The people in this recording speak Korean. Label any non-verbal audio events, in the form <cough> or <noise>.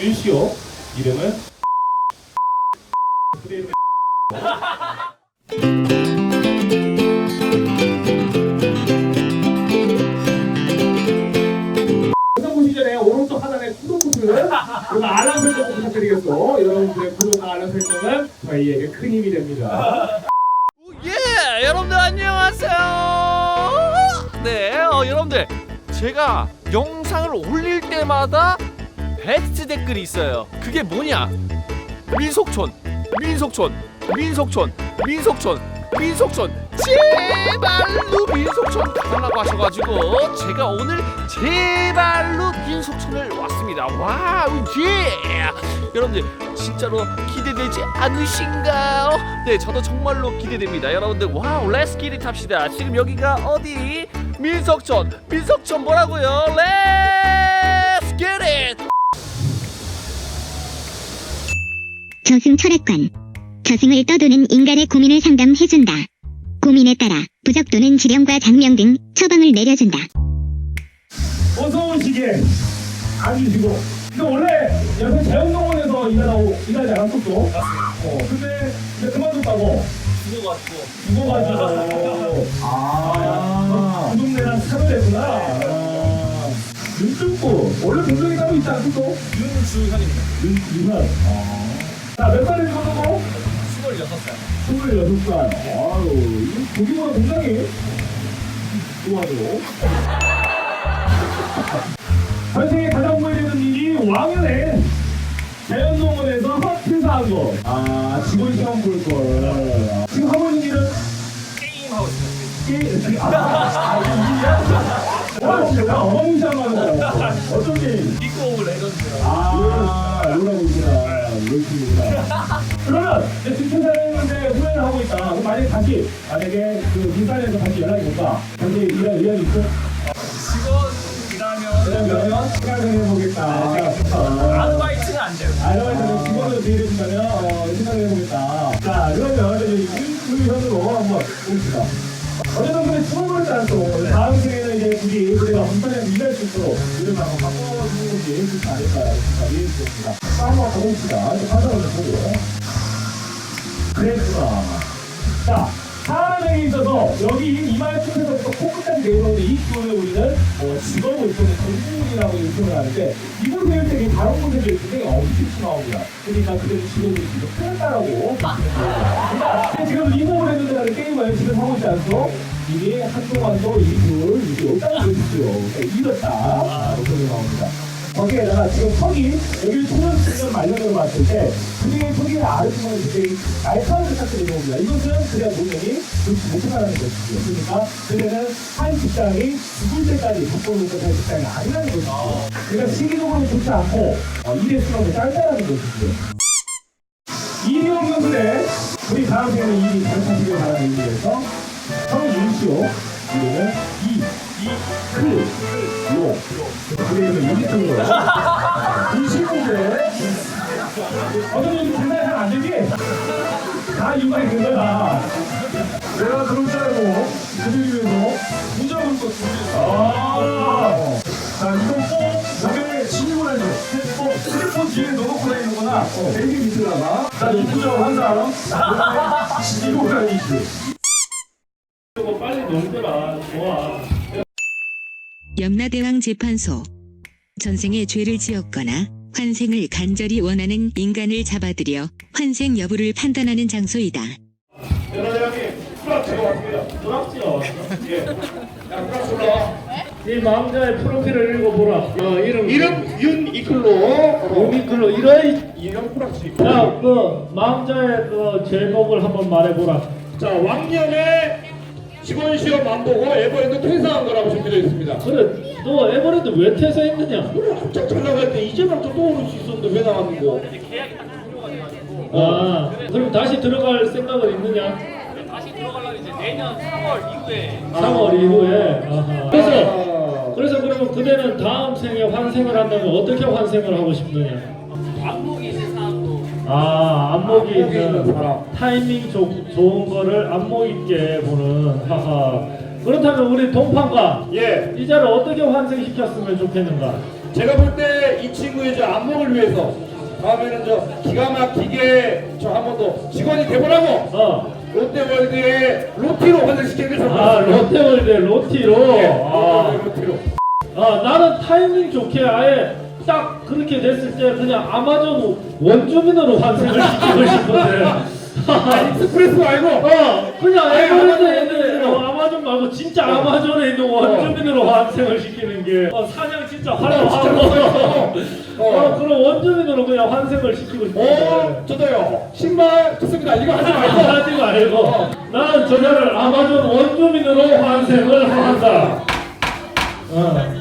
윤씨요. 이름은 영상 보시기 전에 오른쪽 하단에 구독 버튼 그리고 알람 설정 꼭 부탁드리겠고 여러분들의 구독과 알람 설정은 저희에게 큰 힘이 됩니다. 예, 여러분들 안녕하세요. 네, 어, 여러분들 제가 영상을 올릴 때마다 베스트 댓글이 있어요. 그게 뭐냐? 민속촌, 민속촌, 민속촌, 민속촌, 민속촌. 제발로 민속촌 가달라고 하셔가지고 제가 오늘 제발로 민속촌을 왔습니다. 와우, 예! 여러분들 진짜로 기대되지 않으신가요? 네, 저도 정말로 기대됩니다. 여러분들 와우, 렛츠 기릿 합시다. 지금 여기가 어디? 민속촌, 민속촌 뭐라고요? 렛 저승 철학관. 저승을 떠도는 인간의 고민을 상담해준다. 고민에 따라 부적 또는 지령과 장명 등 처방을 내려준다. 어서 오시게 앉으시고. 근데 원래 여기 자연농원에서 일하고 일하지 않았었어. 어, 근데 이제 그만뒀다고. 죽어가지고 죽어가지고. 아, 그 동네랑 차를 했구나. 아, 윤중구. 원래 동생이 따로 있지 않았어? 윤주현입니다. 윤주현. 자, 몇 살에 죽었고? 26살. 26살. 아유, 이거 보기보다 굉장히 좋아요. 전생에 가장 후회되는 일이 왕년에 자연농원에서 퇴사한 거. 아, 직원 시험 볼 걸. 지금 하고 있는 일은 게임하고 있습니다. 게임. 아, 아, 이게 일이야? 와, 진짜 어머니 시험 하는 그렇습니다. 그러면 이제 지금 퇴사했는데 후회를 하고 있다. 그럼 만약에 다시, 만약에 그 민간에서 다시 연락이 올까? 다시 일할 의향이 있어? 직원이라면 그러면 생각을 해보겠다. 아, 아르바이트는 안 돼요. 아르바이트는 직원으로 대해 준다면 어, 생각을 해보겠다. 자, 그러면 이제 일부현으로 한번 봅시다. 어쨌든 근데 수업을 따또 다음 생에는 이제 굳이 우리가 본편에 일할 수 있도록 이름을 한번 바꿔 것이 좋지 않을까 생각이 듭니다. 한번 가봅시다. 이제 화장을 좀 보고. 그랬구나. 자, 사람에게 있어서 여기 이마의 틈에서부터 코끝까지 내려오는 이 부분을 우리는 어, 직업을 전 문이라고 표현을 하는데 일때 다른 곳에 굉장히 엄청 나옵니다. 그러니까 직업을 지금 틀렸다라고 그러니까 지금 리모를 했는데 나는 게임을 지금 하고 있지 않소? 이게 한동안도 이불 이게 것이죠. 그러니까 잃었다. 이렇게 나옵니다. 거기에다가 지금 턱이 여기 초등학생 말년으로 봤을 때 그게 턱이 아래쪽으로 굉장히 날카로운 듯한 이동입니다. 이것은 그냥 본인이 좋지 못하다는 것이죠. 그러니까 그때는 한 직장이 죽을 때까지 바꿔놓을 것한 직장이 아니라는 것이죠. 그러니까 시기적으로 좋지 않고 어, 일의 수명이 짧다는 것이죠. 일이 없는 분에 우리 다음 생에는 일이 잘 사시길 바라는 의미에서 성윤시오 이름은 이, 이, 크, 로. 그래서 여기 큰 거야. 이 친구들. 어떤 놈이 장난이 잘안 되지? 다 이유가 있는 거다. 내가 그럴 줄 알고, 그들이 위해서 무조건 또 아. 자, 이거 꼭 목에 신임을 해줘. 꼭 슬리퍼 뒤에 넣어놓고 다니는구나. 베이비 밑에다가. 자, 이 부정 한 사람. 이거 다니지. 이거 염라대왕 재판소 전생에 죄를 지었거나 환생을 간절히 원하는 인간을 잡아들여 환생 여부를 판단하는 장소이다. 예. 이 망자의 프로필을 읽어보라. 어, 이름 이름 윤 이클로. 윤이클로 이런 이런 프락지. 자, 그 망자의 그 제목을 한번 말해보라. 자, 왕년에 직원 시험 안 보고 에버랜드 적혀져 있습니다. 그래, 너 에버랜드 왜 퇴사했느냐? 그래, 한참 잘 나갈 때 이제만 좀 떠오를 수 있었는데 왜 나왔는고? 아, 그럼 다시 들어갈 생각은 있느냐? 다시 들어가려면 이제 내년 3월 이후에 3월 이후에. 아하. 그래서 아, 그래서 그러면 그대는 다음 생에 환생을 한다면 어떻게 환생을 하고 싶느냐? 왕복이 있는 사람도 아, 안목이 안목이 있는 있는 사람. 타이밍 좋, 좋은 거를 안목 있게 보는 하하. 그렇다면 우리 동판과 예. 이자를 어떻게 환생시켰으면 좋겠는가? 제가 볼 때 이 친구의 저 안목을 위해서 다음에는 저 기가 막히게 저 한 번 더 직원이 돼보라고 어. 롯데월드의 로티로 환생시키는 게 좋을 것 아 같습니다. 롯데월드 로티로. 네, 아. 롯데월드 로티로. 아 나는 타이밍 좋게 아예 딱 그렇게 됐을 때 그냥 아마존 원주민으로 환생을 시키고 싶은데. <laughs> 아, 익스프레스 말고 어 그냥 아예 아마존. 어, 말고 진짜 아마존에 있는 원주민으로 환생을 시키는 게 어, 사냥 진짜 활용하고 어. 어 그럼 원주민으로 그냥 환생을 시키고 싶은데 어, 저도요. 신발 좋습니다. 이거 하지 말고. <laughs> 하지 말고 나는 저자를 아마존 원주민으로 환생을 한다 어.